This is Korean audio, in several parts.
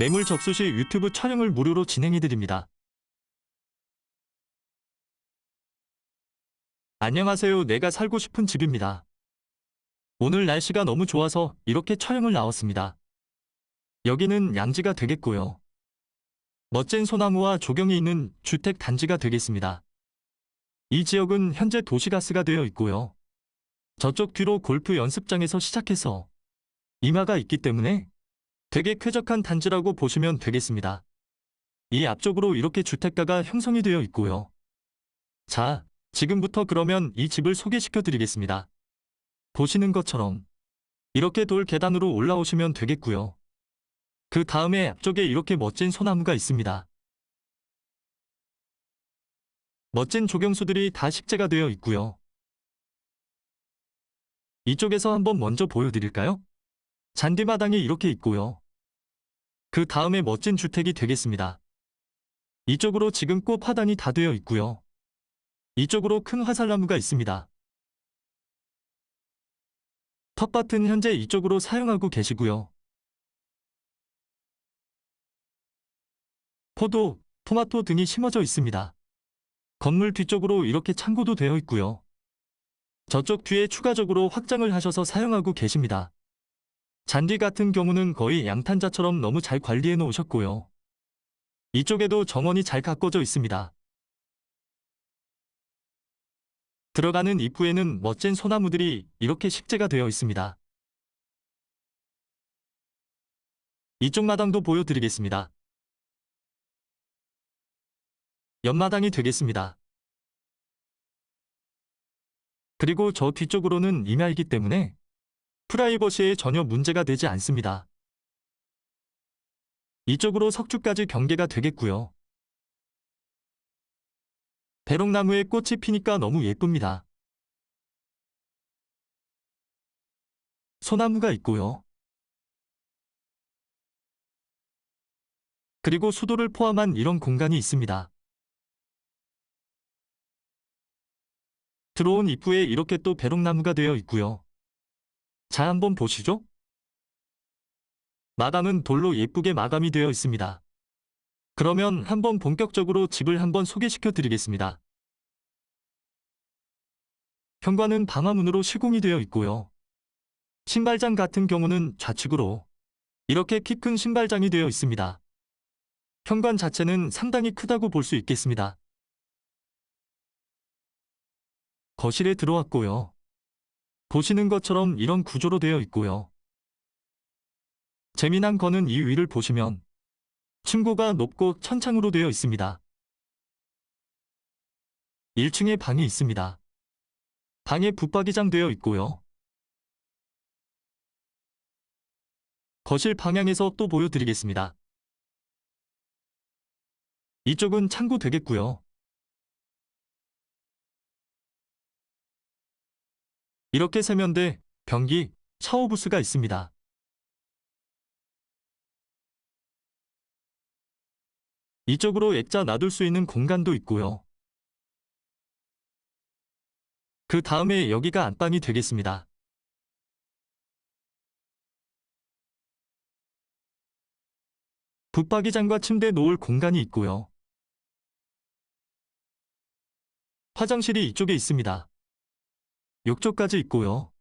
매물 접수 시 유튜브 촬영을 무료로 진행해드립니다. 안녕하세요. 내가 살고 싶은 집입니다. 오늘 날씨가 너무 좋아서 이렇게 촬영을 나왔습니다. 여기는 양지가 되겠고요. 멋진 소나무와 조경이 있는 주택 단지가 되겠습니다. 이 지역은 현재 도시가스가 되어 있고요. 저쪽 뒤로 골프 연습장에서 시작해서 이마가 있기 때문에 되게 쾌적한 단지라고 보시면 되겠습니다. 이 앞쪽으로 이렇게 주택가가 형성이 되어 있고요. 자, 지금부터 그러면 이 집을 소개시켜 드리겠습니다. 보시는 것처럼 이렇게 돌 계단으로 올라오시면 되겠고요. 그 다음에 앞쪽에 이렇게 멋진 소나무가 있습니다. 멋진 조경수들이 다 식재가 되어 있고요. 이쪽에서 한번 먼저 보여드릴까요? 잔디마당이 이렇게 있고요. 그 다음에 멋진 주택이 되겠습니다. 이쪽으로 지금 꽃 화단이 다 되어 있고요. 이쪽으로 큰 화살나무가 있습니다. 텃밭은 현재 이쪽으로 사용하고 계시고요. 포도, 토마토 등이 심어져 있습니다. 건물 뒤쪽으로 이렇게 창고도 되어 있고요. 저쪽 뒤에 추가적으로 확장을 하셔서 사용하고 계십니다. 잔디 같은 경우는 거의 양탄자처럼 너무 잘 관리해 놓으셨고요. 이쪽에도 정원이 잘 가꿔져 있습니다. 들어가는 입구에는 멋진 소나무들이 이렇게 식재가 되어 있습니다. 이쪽 마당도 보여드리겠습니다. 옆마당이 되겠습니다. 그리고 저 뒤쪽으로는 임야이기 때문에 프라이버시에 전혀 문제가 되지 않습니다. 이쪽으로 석주까지 경계가 되겠고요. 배롱나무에 꽃이 피니까 너무 예쁩니다. 소나무가 있고요. 그리고 수도를 포함한 이런 공간이 있습니다. 들어온 입구에 이렇게 또 배롱나무가 되어 있고요. 자, 한번 보시죠. 마감은 돌로 예쁘게 마감이 되어 있습니다. 그러면 한번 본격적으로 집을 한번 소개시켜 드리겠습니다. 현관은 방화문으로 시공이 되어 있고요. 신발장 같은 경우는 좌측으로 이렇게 키 큰 신발장이 되어 있습니다. 현관 자체는 상당히 크다고 볼 수 있겠습니다. 거실에 들어왔고요. 보시는 것처럼 이런 구조로 되어 있고요. 재미난 거는 이 위를 보시면 층고가 높고 천창으로 되어 있습니다. 1층에 방이 있습니다. 방에 붙박이장 되어 있고요. 거실 방향에서 또 보여드리겠습니다. 이쪽은 창고 되겠고요. 이렇게 세면대, 변기, 샤워 부스가 있습니다. 이쪽으로 액자 놔둘 수 있는 공간도 있고요. 그 다음에 여기가 안방이 되겠습니다. 붙박이장과 침대 놓을 공간이 있고요. 화장실이 이쪽에 있습니다. 욕조까지 있고요.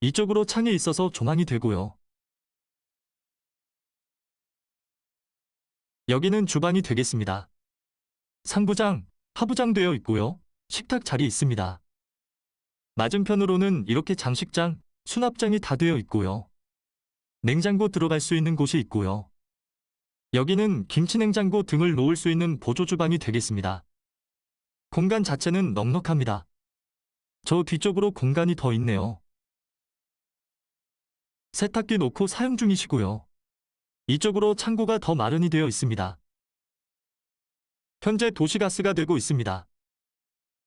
이쪽으로 창이 있어서 조망이 되고요. 여기는 주방이 되겠습니다. 상부장, 하부장 되어 있고요. 식탁 자리 있습니다. 맞은편으로는 이렇게 장식장, 수납장이 다 되어 있고요. 냉장고 들어갈 수 있는 곳이 있고요. 여기는 김치냉장고 등을 놓을 수 있는 보조주방이 되겠습니다. 공간 자체는 넉넉합니다. 저 뒤쪽으로 공간이 더 있네요. 세탁기 놓고 사용 중이시고요. 이쪽으로 창고가 더 마련이 되어 있습니다. 현재 도시가스가 되고 있습니다.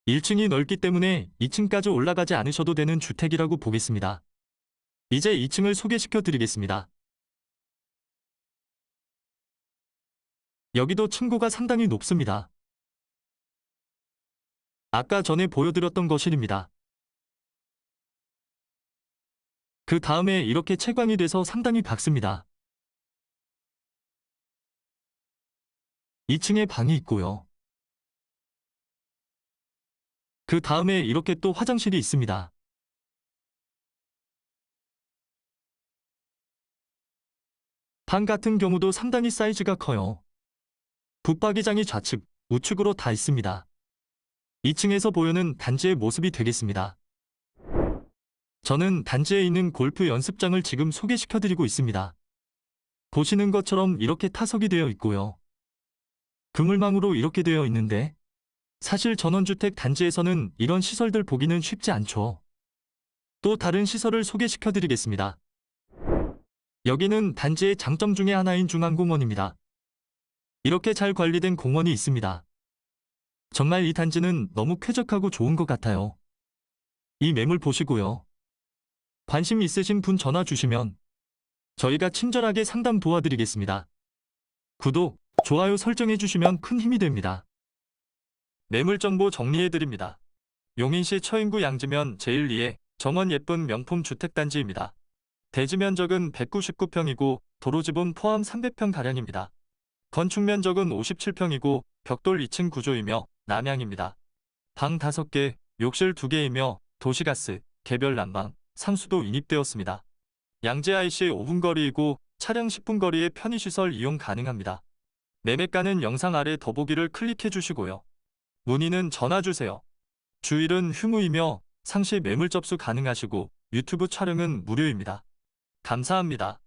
1층이 넓기 때문에 2층까지 올라가지 않으셔도 되는 주택이라고 보겠습니다. 이제 2층을 소개시켜 드리겠습니다. 여기도 층고가 상당히 높습니다. 아까 전에 보여드렸던 거실입니다. 그 다음에 이렇게 채광이 돼서 상당히 밝습니다. 2층에 방이 있고요. 그 다음에 이렇게 또 화장실이 있습니다. 방 같은 경우도 상당히 사이즈가 커요. 붙박이장이 좌측, 우측으로 다 있습니다. 2층에서 보여는 단지의 모습이 되겠습니다. 저는 단지에 있는 골프 연습장을 지금 소개시켜드리고 있습니다. 보시는 것처럼 이렇게 타석이 되어 있고요. 그물망으로 이렇게 되어 있는데 사실 전원주택 단지에서는 이런 시설들 보기는 쉽지 않죠. 또 다른 시설을 소개시켜드리겠습니다. 여기는 단지의 장점 중에 하나인 중앙공원입니다. 이렇게 잘 관리된 공원이 있습니다. 정말 이 단지는 너무 쾌적하고 좋은 것 같아요. 이 매물 보시고요. 관심 있으신 분 전화 주시면 저희가 친절하게 상담 도와드리겠습니다. 구독, 좋아요 설정해 주시면 큰 힘이 됩니다. 매물 정보 정리해 드립니다. 용인시 처인구 양지면 제1, 2에 정원 예쁜 명품 주택단지입니다. 대지 면적은 199평이고 도로 지분 포함 300평 가량입니다. 건축 면적은 57평이고 벽돌 2층 구조이며 남향입니다. 방 5개, 욕실 2개이며 도시가스, 개별 난방, 상수도 인입되었습니다. 양재 IC 5분 거리이고 차량 10분 거리에 편의시설 이용 가능합니다. 매매가는 영상 아래 더보기를 클릭해 주시고요. 문의는 전화 주세요. 주일은 휴무이며 상시 매물 접수 가능하시고 유튜브 촬영은 무료입니다. 감사합니다.